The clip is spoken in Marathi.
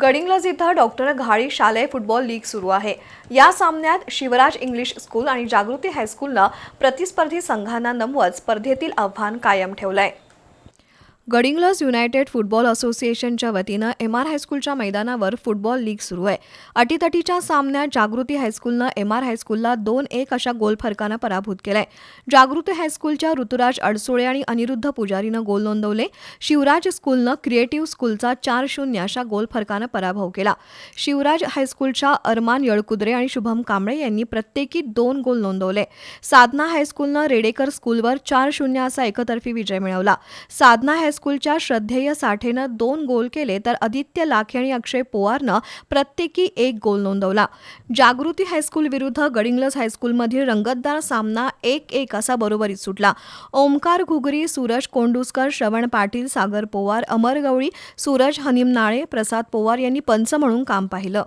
गडिंग्लज इथं डॉक्टर घाळी शालेय फुटबॉल लीग सुरू आहे. या सामन्यात शिवराज इंग्लिश स्कूल आणि जागृती हायस्कूलनं प्रतिस्पर्धी संघांना नमवत स्पर्धेतील आव्हान कायम ठेवलंय. गडिंग्लज युनायटेड फुटबॉल असोसिएशनच्या वतीनं एम आर हायस्कूलच्या मैदानावर फुटबॉल लीग सुरू आहे. अटीतटीच्या सामन्यात जागृती हायस्कूलनं एम आर हायस्कूलला दोन एक अशा गोल फरकानं पराभूत केलंय. जागृती हायस्कूलच्या ऋतुराज अडसोळे आणि अनिरुद्ध पुजारीनं गोल नोंदवले. शिवराज स्कूलनं क्रिएटिव्ह स्कूलचा चार शून्य अशा गोल फरकानं पराभव केला. शिवराज हायस्कूलच्या अरमान यळकुद्रे आणि शुभम कांबळे यांनी प्रत्येकी दोन गोल नोंदवले. साधना हायस्कूलनं रेडेकर स्कूलवर चार शून्य असा एकतर्फी विजय मिळवला. साधना हायस्कूलच्या श्रद्धेय साठेनं दोन गोल केले तर आदित्य लाखे आणि अक्षय पोवारनं प्रत्येकी एक गोल नोंदवला. जागृती हायस्कूल विरुद्ध गडिंग्लज हायस्कूलमधील रंगतदार सामना एक एक असा बरोबरीत सुटला. ओमकार घुगरी सूरज कोंडुसकर श्रवण पाटील सागर पोवार अमर गवळी सूरज हनीम नाळे प्रसाद पोवार यांनी पंच म्हणून काम पाहिलं.